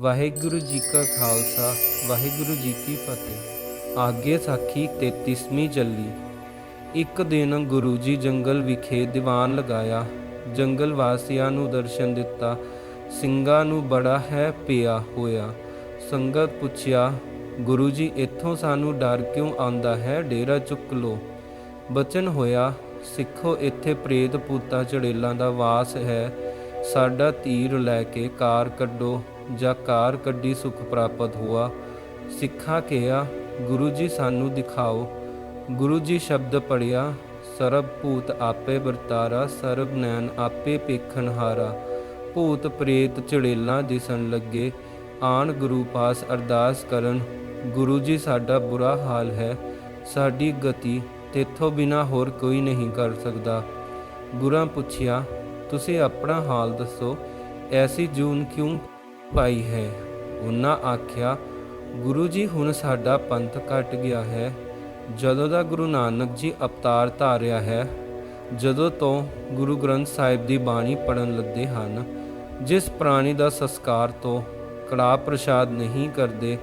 ਵਾਹਿਗੁਰੂ ਜੀ ਕਾ ਖਾਲਸਾ, ਵਾਹਿਗੁਰੂ ਜੀ ਕੀ ਫਤਿਹ। ਆਗੇ ਸਾਖੀ 33ਵੀਂ ਚੱਲੀ ਇੱਕ ਦਿਨ ਗੁਰੂ ਜੀ ਜੰਗਲ ਵਿਖੇ ਦੀਵਾਨ ਲਗਾਇਆ। ਜੰਗਲ ਵਾਸੀਆਂ ਨੂੰ ਦਰਸ਼ਨ ਦਿੱਤਾ। ਸਿੰਘਾਂ ਨੂੰ ਬੜਾ ਹੈ ਪਿਆ ਹੋਇਆ। ਸੰਗਤ ਪੁੱਛਿਆ, ਗੁਰੂ ਜੀ, ਇੱਥੋਂ ਸਾਨੂੰ ਡਰ ਕਿਉਂ ਆਉਂਦਾ ਹੈ? ਡੇਰਾ ਚੁੱਕ ਲੋ ਬਚਨ ਹੋਇਆ, ਸਿੱਖੋ, ਇੱਥੇ ਪ੍ਰੇਤ ਪੂਤਾ ਚੜੇਲਾਂ ਦਾ ਵਾਸ ਹੈ। ਸਾਡਾ ਤੀਰ ਲੈ ਕੇ ਕਾਰ ਕੱਢੋ। ਜਾਂ ਕਾਰ ਕੱਢੀ ਸੁਖ ਪ੍ਰਾਪਤ ਹੁਆ, ਸਿੱਖਾ ਕਿਹਾ, ਗੁਰੂ ਜੀ ਸਾਨੂੰ ਦਿਖਾਓ। ਗੁਰੂ ਜੀ ਸ਼ਬਦ ਪੜਿਆ ਸਰਬ ਭੂਤ ਆਪੇ ਵਰਤਾਰਾ, ਸਰਬ ਨੈਣ ਆਪੇ ਪੇਖਣ ਹਾਰਾ। ਭੂਤ ਪ੍ਰੇਤ ਚੜੇਲਾਂ ਦਿਸਣ ਲੱਗੇ, ਆਣ ਗੁਰੂ ਪਾਸ ਅਰਦਾਸ ਕਰਨ, ਗੁਰੂ ਜੀ ਸਾਡਾ ਬੁਰਾ ਹਾਲ ਹੈ, ਸਾਡੀ ਗਤੀ ਤੇਥੋਂ ਬਿਨਾ ਹੋਰ ਕੋਈ ਨਹੀਂ ਕਰ ਸਕਦਾ। ਗੁਰਾਂ ਪੁੱਛਿਆ, ਤੁਸੀਂ ਆਪਣਾ ਹਾਲ ਦੱਸੋ, ਐਸੀ ਜੂਨ ਕਿਉਂ ਪਾਈ ਹੈ। ਉਹਨਾਂ ਆਖਿਆ, ਗੁਰੂ ਜੀ, ਹੁਣ ਸਾਡਾ ਪੰਥ ਕੱਟ ਗਿਆ ਹੈ। ਜਦੋਂ ਦਾ ਗੁਰੂ ਨਾਨਕ ਜੀ ਅਵਤਾਰ ਧਾਰਿਆ ਹੈ, ਜਦੋਂ ਤੋਂ ਗੁਰੂ ਗ੍ਰੰਥ ਸਾਹਿਬ ਦੀ ਬਾਣੀ ਪੜਨ ਲੱਗੇ ਹਨ, ਜਿਸ ਪ੍ਰਾਣੀ ਦਾ ਸੰਸਕਾਰ ਤੋਂ ਕੜਾ ਪ੍ਰਸ਼ਾਦ ਨਹੀਂ ਕਰਦੇ,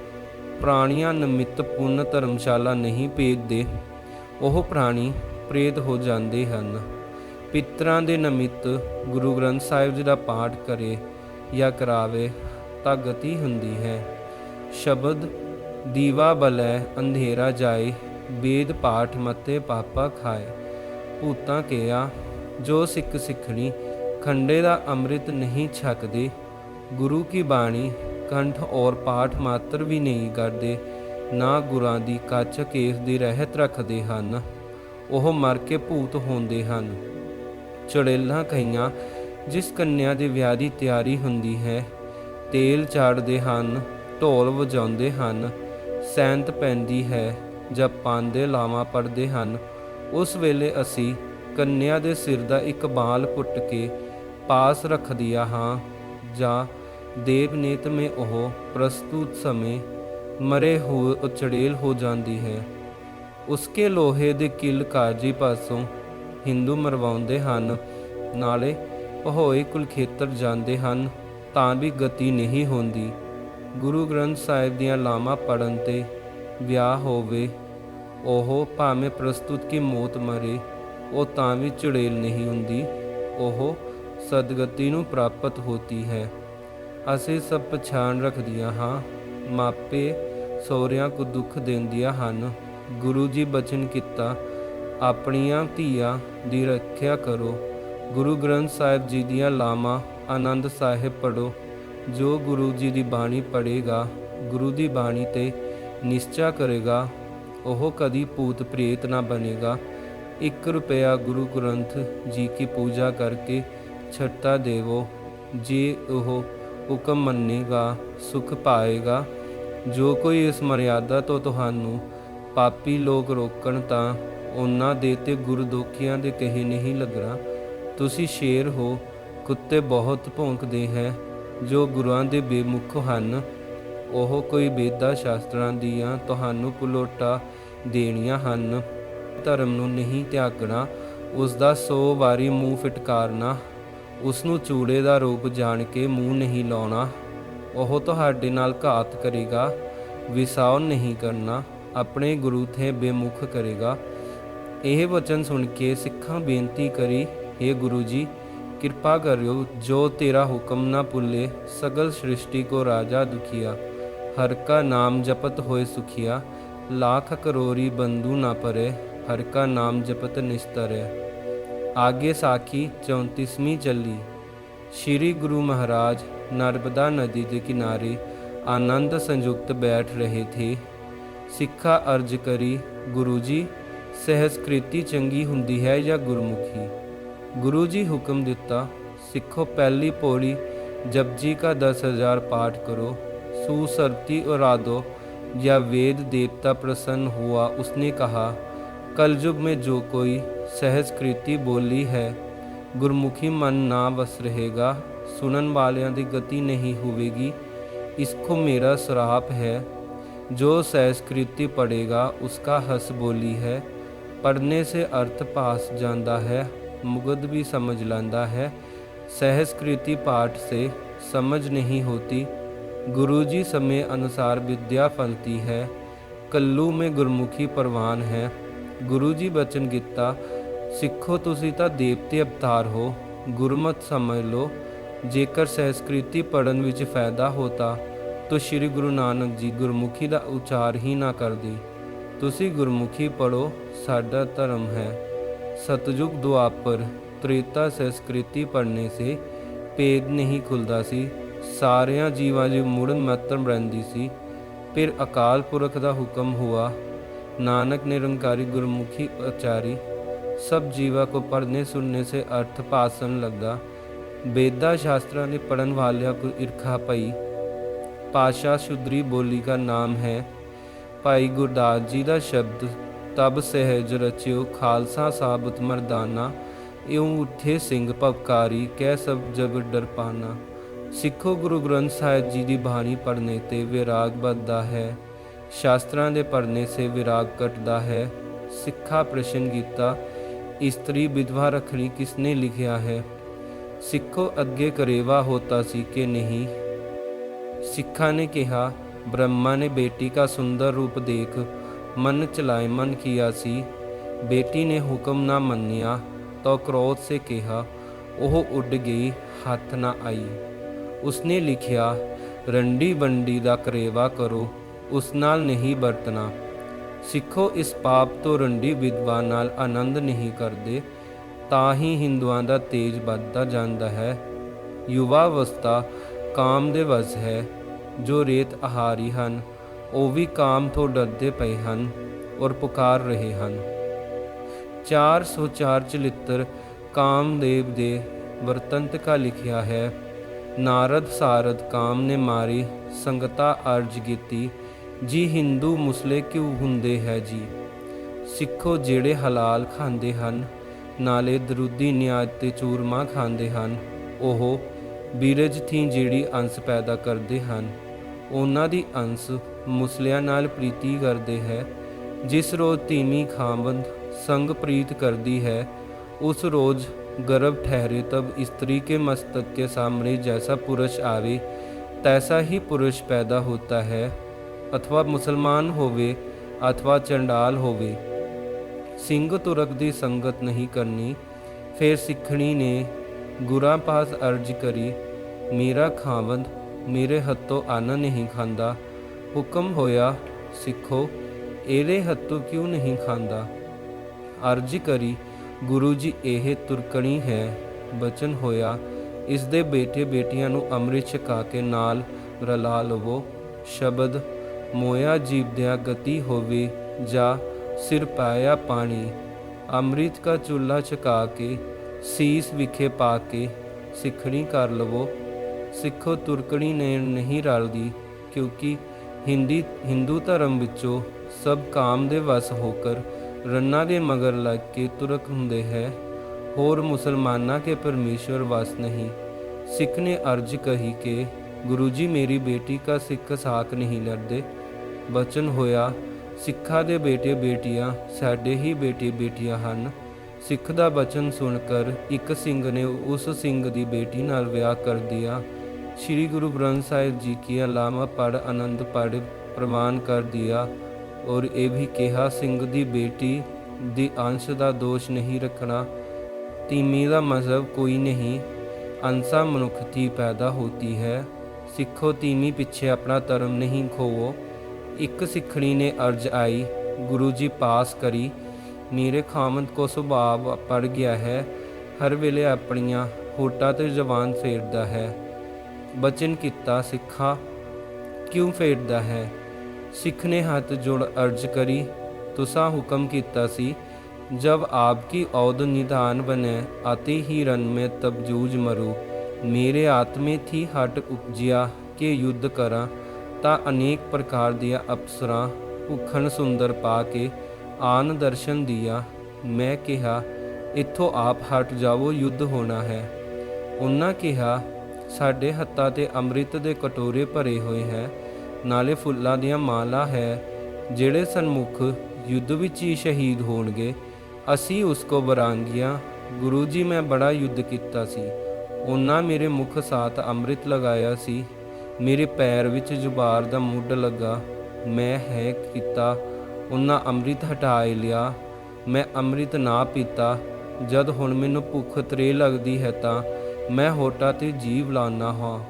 ਪ੍ਰਾਣੀਆਂ ਨਿਮਿਤ ਪੁੰਨ ਧਰਮਸ਼ਾਲਾ ਨਹੀਂ ਭੇਜਦੇ, ਉਹ ਪ੍ਰਾਣੀ ਪ੍ਰੇਤ ਹੋ ਜਾਂਦੇ ਹਨ। ਪਿਤਰਾਂ ਦੇ ਨਿਮਿਤ ਗੁਰੂ ਗ੍ਰੰਥ ਸਾਹਿਬ ਜੀ ਦਾ ਪਾਠ ਕਰੇ ਜਾਂ ਕਰਾਵੇ ਤਾਂ ਗਤੀ ਹੁੰਦੀ ਹੈ। ਸ਼ਬਦ ਦੀਵਾ ਬਲੈ ਅੰਧੇਰਾ ਜਾਏ, ਵੇਦ ਪਾਠ ਮਤੇ ਪਾਪਾ ਖਾਏ। ਭੂਤਾਂ ਕਿਹਾ ਜੋ ਸਿੱਖ ਸਿੱਖਣੀ, ਖੰਡੇ ਦਾ ਅੰਮ੍ਰਿਤ ਨਹੀਂ ਛਕਦੇ। ਗੁਰੂ ਕੀ ਬਾਣੀ, ਕੰਠ ਔਰ ਪਾਠ ਮਾਤਰ ਵੀ ਨਹੀਂ ਕਰਦੇ ਨਾ ਗੁਰਾਂ ਦੀ ਕੱਚ ਕੇਸ ਦੀ ਰਹਿਤ ਰੱਖਦੇ ਹਨ। ਉਹ ਮਰ ਕੇ ਭੂਤ ਹੁੰਦੇ ਹਨ। ਚੜੇਲਾਂ ਕਈਆਂ ਜਿਸ ਕੰਨਿਆ ਦੇ ਵਿਆਹ ਦੀ ਤਿਆਰੀ ਹੁੰਦੀ ਹੈ ਤੇਲ ਚਾੜਦੇ ਹਨ, ਢੋਲ ਵਜਾਉਂਦੇ ਹਨ, ਸੈਂਤ ਪੈਂਦੀ ਹੈ ਜਾਂ ਦੇ ਲਾਵਾਂ ਪੜਦੇ ਹਨ। ਉਸ ਵੇਲੇ ਅਸੀਂ ਕੰਨਿਆ ਦੇ ਸਿਰ ਦਾ ਇੱਕ ਬਾਲ ਪੁੱਟ ਕੇ ਪਾਸ ਰੱਖ ਦਿਆ ਹਾਂ ਜਾਂ ਦੇਵਨੀਤ ਮੇ ਉਹ ਪ੍ਰਸਤੁਤ ਸਮੇਂ ਮਰੇ ਹੋਏ ਉਚੜੇਲ ਹੋ ਜਾਂਦੀ ਹੈ। ਉਸਕੇ ਲੋਹੇ ਦੇ ਕਿਲ ਕਾਜੀ ਪਾਸੋਂ ਹਿੰਦੂ ਮਰਵਾਉਂਦੇ ਹਨ, ਨਾਲੇ ਪਹੋਏ ਕੁਲਖੇਤਰ ਜਾਂਦੇ ਹਨ। ਤਾਂ ਵੀ ਗਤੀ ਨਹੀਂ ਹੁੰਦੀ। ਗੁਰੂ ਗ੍ਰੰਥ ਸਾਹਿਬ ਦੀਆਂ ਲਾਮਾ ਪੜਨ ਤੇ ਵਿਆਹ ਹੋਵੇ, ਉਹ ਭਾਵੇਂ ਪ੍ਰਸਤੁਤ ਕੀ ਮੌਤ ਮਰੇ, ਉਹ ਤਾਂ ਵੀ ਚੁੜੇਲ ਨਹੀਂ ਹੁੰਦੀ। ਉਹ ਸਦਗਤੀ ਨੂੰ ਪ੍ਰਾਪਤ ਹੋਤੀ ਹੈ। ਅਸੀਂ ਸਭ ਪਛਾਣ ਰੱਖਦੀਆਂ ਹਾਂ, ਮਾਪੇ ਸੋਹਰਿਆਂ ਕੋ ਦੁੱਖ ਦਿੰਦੀਆਂ ਹਨ। ਗੁਰੂ ਜੀ ਬਚਨ ਕੀਤਾ, ਆਪਣੀਆਂ ਧੀਆਂ ਦੀ ਰੱਖਿਆ ਕਰੋ। ਗੁਰੂ ਗ੍ਰੰਥ ਸਾਹਿਬ ਜੀ ਦੀਆਂ ਲਾਮਾ ਆਨੰਦ ਸਾਹਿਬ ਪੜੋ ਜੋ ਗੁਰੂ ਜੀ ਦੀ ਬਾਣੀ ਪੜੇਗਾ ਗੁਰੂ ਦੀ ਬਾਣੀ ਤੇ ਨਿਸ਼ਚਾ ਕਰੇਗਾ, ਉਹ ਕਦੀ ਭੂਤ ਪ੍ਰੇਤ ਨਾ ਬਣੇਗਾ। 1 ਰੁਪਿਆ ਗੁਰੂ ਗ੍ਰੰਥ ਜੀ ਕੀ ਪੂਜਾ ਕਰਕੇ ਛੱਟਾ ਦੇਵੋ। ਜੇ ਉਹ ਹੁਕਮ ਮੰਨੇਗਾ, ਸੁਖ ਪਾਏਗਾ, ਜੋ ਕੋਈ ਇਸ ਮਰਿਆਦਾ ਤੋਂ ਤੁਹਾਨੂੰ ਪਾਪੀ ਲੋਕ ਰੋਕਣ ਤਾਂ ਉਹਨਾਂ ਦੇ ਤੇ ਗੁਰਦੋਖੀਆਂ ਦੇ ਕਹੇ ਨਹੀਂ ਲੱਗਣਾ। ਤੁਸੀਂ ਸ਼ੇਰ ਹੋ ਕੁੱਤੇ ਬਹੁਤ ਭੌਂਕਦੇ ਹੈ, ਜੋ ਗੁਰਾਂ ਦੇ ਬੇਮੁਖ ਹਨ। ਉਹ ਕੋਈ ਵੇਦਾਂ ਸ਼ਾਸਤਰਾਂ ਦੀਆਂ ਤੁਹਾਨੂੰ ਕੁਲੋਟਾ ਦੇਣੀਆਂ ਹਨ। ਧਰਮ ਨੂੰ ਨਹੀਂ ਤਿਆਗਣਾ ਉਸ ਦਾ 100 ਵਾਰੀ ਮੂੰਹ ਫਟਕਾਰਨਾ ਉਸ ਨੂੰ ਚੂੜੇ ਦਾ ਰੂਪ ਜਾਣ ਕੇ ਮੂੰਹ ਨਹੀਂ ਲਾਉਣਾ, ਉਹ ਤੁਹਾਡੇ ਨਾਲ ਘਾਤ ਕਰੇਗਾ ਵਿਸਾਉ ਨਹੀਂ ਕਰਨਾ, ਆਪਣੇ ਗੁਰੂ ਤੇ ਬੇਮੁਖ ਕਰੇਗਾ। ਇਹ ਵਚਨ ਸੁਣ ਕੇ ਸਿੱਖਾਂ ਬੇਨਤੀ ਕਰੀ हे ਗੁਰੂ ਜੀ कृपा करो जो तेरा हुक्म ना भूले, सगल सृष्टि को राजा दुखिया। हर का नाम जपत होए सुखिया, लाख करोरी बंधु ना परे, हर का नाम जपत निस्तर। है आगे साखी, चौंतीसवीं चली श्री गुरु महाराज, नर्मदा नदी के किनारे आनंद संयुक्त बैठ रहे थे। सिखा अर्ज़ करी गुरु जी चंगी होंगी है या गुरमुखी? ਗੁਰੂ ਜੀ ਹੁਕਮ ਦਿੱਤਾ ਸਿੱਖੋ ਪਹਿਲੀ ਪੌੜੀ ਜਪਜੀ का दस हजार पाठ करो सुसरती उरादो या वेद देवता प्रसन्न हुआ उसने कहा कलयुग में जो कोई ਸਹਿਜਕ੍ਰਿਤੀ ਬੋਲੀ ਹੈ ਗੁਰਮੁਖੀ ਮਨ ਨਾ ਵਸ ਰਹੇਗਾ ਸੁਣਨ ਵਾਲਿਆਂ ਦੀ ਗਤੀ ਨਹੀਂ ਹੋਵੇਗੀ ਇਸਕੋ ਮੇਰਾ ਸਰਾਪ ਹੈ ਜੋ ਸਹਿਜਕ੍ਰਿਤੀ ਪੜੇਗਾ ਉਸਕਾ ਹਸ ਬੋਲੀ ਹੈ ਪੜਨੇ ਸੇ ਅਰਥ ਪਾਸ ਜਾਂਦਾ ਹੈ ਮੁਗਦ ਵੀ ਸਮਝ ਲੈਂਦਾ ਹੈ सहस्कृति पाठ से समझ नहीं होती ਗੁਰੂ ਜੀ ਸਮੇਂ ਅਨੁਸਾਰ ਵਿਦਿਆ ਫਲਤੀ ਹੈ ਕੱਲੂ ਮੇ ਗੁਰਮੁਖੀ ਪ੍ਰਵਾਨ ਹੈ ਗੁਰੂ ਜੀ ਬਚਨ ਕੀਤਾ ਸਿੱਖੋ ਤੁਸੀਂ ਤਾਂ ਦੇਵਤੇ ਅਵਤਾਰ ਹੋ ਗੁਰਮਤ ਸਮਝ ਲਓ ਜੇਕਰ ਸੰਸਕ੍ਰਿਤੀ ਪੜਨ ਵਿੱਚ ਫਾਇਦਾ ਹੋਤਾ ਤਾਂ ਸ੍ਰੀ ਗੁਰੂ ਨਾਨਕ ਜੀ ਗੁਰਮੁਖੀ ਦਾ ਉਚਾਰ ਹੀ ਨਾ ਕਰਦੇ ਤੁਸੀਂ ਗੁਰਮੁਖੀ ਪੜੋ ਸਾਡਾ ਧਰਮ ਹੈ ਸਤਜੁਗ ਦੁਆਪਰ ਤ੍ਰੇਤਾ ਸੰਸਕ੍ਰਿਤੀ ਪੜ੍ਹਨੇ ਸੇ ਭੇਦ ਨਹੀਂ ਖੁੱਲਦਾ ਸੀ ਸਾਰਿਆਂ ਜੀਵਾਂ ਦੀ ਮੁੜਨ ਮਤਮ ਰਹਿੰਦੀ ਸੀ ਫਿਰ ਅਕਾਲ ਪੁਰਖ ਦਾ ਹੁਕਮ ਹੁਆ ਨਾਨਕ ਨਿਰੰਕਾਰੀ ਗੁਰਮੁਖੀ ਆਚਾਰੀ सब जीवा को पढ़ने सुनने से अर्थ पासन लगदा वेदा शास्त्रा ने पढ़न वालिया को ईर्खा पई पाशा शुद्री बोली का नाम है ਭਾਈ ਗੁਰਦਾਸ ਜੀ ਦਾ ਸ਼ਬਦ ਤਬ ਸਹਿਜ ਰਚਿਓ ਖਾਲਸਾ ਸਾਬਤ ਮਰਦਾਨਾ, ਇਉਂ ਉੱਠੇ ਸਿੰਘ ਭਵਕਾਰੀ, ਕਹਿ ਸਭ ਜਗ ਡਰਪਾਨਾ। ਸਿੱਖੋ ਗੁਰੂ ਗ੍ਰੰਥ ਸਾਹਿਬ ਜੀ ਦੀ ਬਾਣੀ ਪੜ੍ਹਨੇ ਤੇ ਵਿਰਾਗ ਵੱਧਦਾ ਹੈ। ਸ਼ਾਸਤਰਾਂ ਦੇ ਪੜ੍ਹਨੇ ਸੇ ਵਿਰਾਗ ਘਟਦਾ ਹੈ। ਸਿੱਖਾ ਪ੍ਰਸ਼ਨ ਕੀਤਾ, ਇਸਤਰੀ ਵਿਧਵਾ ਰੱਖਣੀ ਕਿਸਨੇ ਲਿਖਿਆ ਹੈ? ਸਿੱਖੋ ਅੱਗੇ ਕਰੇਵਾ ਹੋਤਾ ਸੀ ਕਿ ਨਹੀਂ? ਸਿੱਖਾਂ ਨੇ ਕਿਹਾ, ਬ੍ਰਹਮਾ ਨੇ ਬੇਟੀ ਦਾ ਸੁੰਦਰ ਰੂਪ ਦੇਖ ਮਨ ਚਲਾਏ ਮਨ ਕੀਆ ਸੀ। ਬੇਟੀ ਨੇ ਹੁਕਮ ਨਾ ਮੰਨਿਆ, ਤਾਂ ਕ੍ਰੋਧ ਸੇ ਕਿਹਾ, ਉਹ ਉੱਡ ਗਈ, ਹੱਥ ਨਾ ਆਈ। ਉਸਨੇ ਲਿਖਿਆ, ਰੰਡੀ ਬੰਡੀ ਦਾ ਕਰੇਵਾ ਕਰੋ, ਉਸ ਨਾਲ ਨਹੀਂ ਵਰਤਣਾ। ਸਿੱਖੋ ਇਸ ਪਾਪ ਤੋਂ ਰੰਡੀ ਵਿਦਵਾ ਨਾਲ ਆਨੰਦ ਨਹੀਂ ਕਰਦੇ, ਤਾਂ ਹੀ ਹਿੰਦੂਆਂ ਦਾ ਤੇਜ ਵੱਧਦਾ ਜਾਂਦਾ ਹੈ। ਯੁਵਾ ਅਵਸਥਾ ਕਾਮ ਦੇ ਵਸ ਹੈ, ਜੋ ਰੇਤ ਆਹਾਰੀ ਹਨ। ਉਹ ਵੀ ਕਾਮ ਤੋਂ ਡਰਦੇ ਪਏ ਹਨ ਔਰ ਪੁਕਾਰ ਰਹੇ ਹਨ। 404 ਚਲਿੱਤਰ ਕਾਮਦੇਵ ਦੇ ਵਰਤੰਤ ਕਾ ਲਿਖਿਆ ਹੈ, ਨਾਰਦ ਸਾਰਦ ਕਾਮ ਨੇ ਮਾਰੀ, ਸੰਗਤਾ ਅਰਜ ਕੀਤੀ, ਜੀ ਹਿੰਦੂ ਮੁਸਲੇ ਕਿਉ ਹੁੰਦੇ ਹੈ ਜੀ? ਸਿੱਖੋ ਜਿਹੜੇ ਹਲਾਲ ਖਾਂਦੇ ਹਨ, ਨਾਲੇ ਦਰੂਦੀ ਨਿਆਜ ਤੇ ਚੂਰਮਾ ਖਾਂਦੇ ਹਨ, ਉਹ ਬੀਰਜ ਥੀ ਜਿਹੜੀ ਅੰਸ ਪੈਦਾ ਕਰਦੇ ਹਨ, ਉਹਨਾਂ ਦੀ ਅੰਸ ਮੁਸਲਿਆਂ ਨਾਲ ਪ੍ਰੀਤੀ ਕਰਦੇ ਹੈ ਜਿਸ ਰੋਜ਼ ਤੀਵੀਂ ਖਾਵੰਦ ਸੰਗ ਪ੍ਰੀਤ ਕਰਦੀ ਹੈ उस रोज गर्भ ठहरे तब स्त्री के मस्तक के सामने जैसा पुरुष आवे तैसा ही पुरुष पैदा होता है अथवा मुसलमान होवे अथवा चंडाल होवे ਸਿੰਘ ਤੁਰਕ ਦੀ ਸੰਗਤ ਨਹੀਂ ਕਰਨੀ ਫਿਰ ਸਿੱਖਣੀ ਨੇ ਗੁਰਾਂ ਪਾਸ ਅਰਜ ਕਰੀ ਮੇਰਾ ਖਾਵੰਦ ਮੇਰੇ ਹੱਥੋਂ ਅੰਨ ਨਹੀਂ ਖਾਂਦਾ ਹੁਕਮ ਹੋਇਆ, ਸਿੱਖੋ, ਇਹਦੇ ਹੱਥੋਂ ਕਿਉਂ ਨਹੀਂ ਖਾਂਦਾ? ਅਰਜ ਕਰੀ, ਗੁਰੂ ਜੀ, ਇਹ ਤੁਰਕਣੀ ਹੈ, ਬਚਨ ਹੋਇਆ ਇਸ ਦੇ ਬੇਟੇ ਬੇਟੀਆਂ ਨੂੰ ਅੰਮ੍ਰਿਤ ਛਕਾ ਕੇ ਨਾਲ ਰਲਾ ਲਵੋ। ਸ਼ਬਦ, ਮੋਇਆ ਜੀਵਦਿਆਂ ਗਤੀ ਹੋਵੇ ਜਾਂ ਸਿਰ ਪਾਇਆ ਪਾਣੀ, ਅੰਮ੍ਰਿਤ ਕਾ ਚੁੱਲਾ ਛਕਾ ਕੇ, ਸੀਸ ਵਿਖੇ ਪਾ ਕੇ ਸਿੱਖਣੀ ਕਰ ਲਵੋ। ਸਿੱਖੋ, ਤੁਰਕਣੀ ਨੇ ਨਹੀਂ ਰਲਦੀ, ਕਿਉਂਕਿ ਹਿੰਦੀ, ਹਿੰਦੂ ਧਰਮ ਵਿੱਚੋਂ ਸਭ ਕਾਮ ਦੇ ਵਸ ਹੋਕਰ ਰੰਨਾ ਦੇ ਮਗਰ ਲੱਗ ਕੇ ਤੁਰਕ ਹੁੰਦੇ ਹੈ। ਹੋਰ ਮੁਸਲਮਾਨਾਂ ਕੇ ਪਰਮੇਸ਼ਵਰ ਵਸ ਨਹੀਂ। ਸਿੱਖ ਨੇ ਅਰਜ ਕਹੀ ਕਿ, ਗੁਰੂ ਜੀ, ਮੇਰੀ ਬੇਟੀ ਕਾ ਸਿੱਖ ਸਾਕ ਨਹੀਂ ਲੜਦੇ। ਬਚਨ ਹੋਇਆ, ਸਿੱਖਾਂ ਦੇ ਬੇਟੇ ਬੇਟੀਆਂ ਸਾਡੇ ਹੀ ਬੇਟੇ ਬੇਟੀਆਂ ਹਨ। ਸਿੱਖ ਦਾ ਬਚਨ ਸੁਣ ਕਰ ਇੱਕ ਸਿੰਘ ਨੇ ਉਸ ਸਿੰਘ ਦੀ ਬੇਟੀ ਨਾਲ ਵਿਆਹ ਕਰ ਦਿਆ। ਸ੍ਰੀ ਗੁਰੂ ਗ੍ਰੰਥ ਸਾਹਿਬ ਜੀ ਕੀ ਅਲਾਮਾ ਪੜ ਆਨੰਦ ਪੜ ਪ੍ਰਮਾਨ ਕਰ ਦਿਆ ਔਰ ਇਹ ਵੀ ਕਿਹਾ, ਸਿੰਘ ਦੀ ਬੇਟੀ ਦੀ ਅੰਸ਼ ਦਾ ਦੋਸ਼ ਨਹੀਂ ਰੱਖਣਾ, ਤੀਮੀ ਦਾ ਮਜ਼ਹਬ ਕੋਈ ਨਹੀਂ, ਅੰਸਾ ਮਨੁੱਖ ਦੀ ਪੈਦਾ ਹੋਤੀ ਹੈ। ਸਿੱਖੋ ਤੀਮੀ ਪਿੱਛੇ ਆਪਣਾ ਧਰਮ ਨਹੀਂ ਖੋਵੋ। ਇੱਕ ਸਿੱਖਣੀ ਨੇ ਅਰਜ ਆਈ, ਗੁਰੂ ਜੀ ਪਾਸ ਕਰੀ। ਮੇਰੇ ਖਾਮਦ ਕੋ ਸੁਭਾਅ ਪੜ ਗਿਆ ਹੈ, ਹਰ ਵੇਲੇ ਆਪਣੀਆਂ ਹੋਟਾਂ ਤੇ ਜ਼ਬਾਨ ਫੇਰਦਾ ਹੈ। ਬਚਨ ਕੀਤਾ ਸਿੱਖਾ ਕਿਉਂ ਫੇਰਦਾ ਹੈ ਸਿੱਖ ਨੇ ਹੱਥ ਜੋੜ ਅਰਜ ਕਰੀ ਤੁਸਾਂ ਹੁਕਮ ਕੀਤਾ ਸੀ जब आपकी औद निधान बने आते ही रन में तब जूझ मरू मेरे आत्मे थी हट उपजिया के युद्ध करा ਤਾਂ ਅਨੇਕ ਪ੍ਰਕਾਰ ਦੀਆਂ ਅਪਸਰਾਂ ਭੁੱਖਣ ਸੁੰਦਰ ਪਾ ਕੇ ਆਨ ਦਰਸ਼ਨ ਦਿਆ ਮੈਂ ਕਿਹਾ ਇੱਥੋਂ ਆਪ ਹਟ ਜਾਵੋ ਯੁੱਧ ਹੋਣਾ ਹੈ ਉਹਨਾਂ ਕਿਹਾ ਸਾਡੇ ਹੱਥਾਂ ਤੇ ਅੰਮ੍ਰਿਤ ਦੇ ਕਟੋਰੇ ਭਰੇ ਹੋਏ ਹੈ। ਨਾਲੇ ਫੁੱਲਾਂ ਦੀਆਂ ਮਾਲਾ ਹੈ, ਜਿਹੜੇ ਸਨਮੁਖ ਯੁੱਧ ਵਿੱਚ ਹੀ ਸ਼ਹੀਦ ਹੋਣਗੇ। ਅਸੀਂ ਉਸ ਕੋ ਬਰਾਂਗੀਆਂ ਗੁਰੂ ਜੀ, ਮੈਂ ਬੜਾ ਯੁੱਧ ਕੀਤਾ ਸੀ। ਉਹਨਾਂ ਮੇਰੇ ਮੁਖ ਸਾਥ ਅੰਮ੍ਰਿਤ ਲਗਾਇਆ ਸੀ। ਮੇਰੇ ਪੈਰ ਵਿੱਚ ਜੁਬਾਰ ਦਾ ਮੁੱਢ ਲੱਗਾ। ਮੈਂ ਹੈ ਕੀਤਾ। ਉਹਨਾਂ ਅੰਮ੍ਰਿਤ ਹਟਾਏ ਲਿਆ। ਮੈਂ ਅੰਮ੍ਰਿਤ ਨਾ ਪੀਤਾ। ਜਦ ਹੁਣ ਮੈਨੂੰ ਭੁੱਖ ਤਰੇ ਲੱਗਦੀ ਹੈ ਤਾਂ ਮੈਂ ਹੋਟਾਂ ਤੇ ਜੀਵ ਲਾਨਾ ਹਾਂ।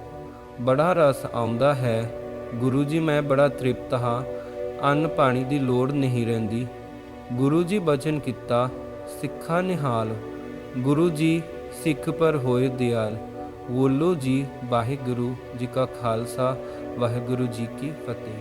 ਬੜਾ ਰਸ ਆਉਂਦਾ ਹੈ। ਗੁਰੂ ਜੀ, ਮੈਂ ਬੜਾ ਤ੍ਰਿਪਤ ਹਾਂ। ਅੰਨ ਪਾਣੀ ਦੀ ਲੋੜ ਨਹੀਂ ਰਹਿੰਦੀ। ਗੁਰੂ ਜੀ ਬਚਨ ਕੀਤਾ, ਸਿੱਖਾ ਨਿਹਾਲ। ਗੁਰੂ ਜੀ, ਸਿੱਖ ਪਰ ਹੋਏ ਦਿਆਲ। ਬੋਲੋ ਜੀ, ਵਾਹਿਗੁਰੂ ਜੀ ਕਾ ਖਾਲਸਾ, ਵਾਹਿਗੁਰੂ ਜੀ ਕੀ ਫਤਿਹ।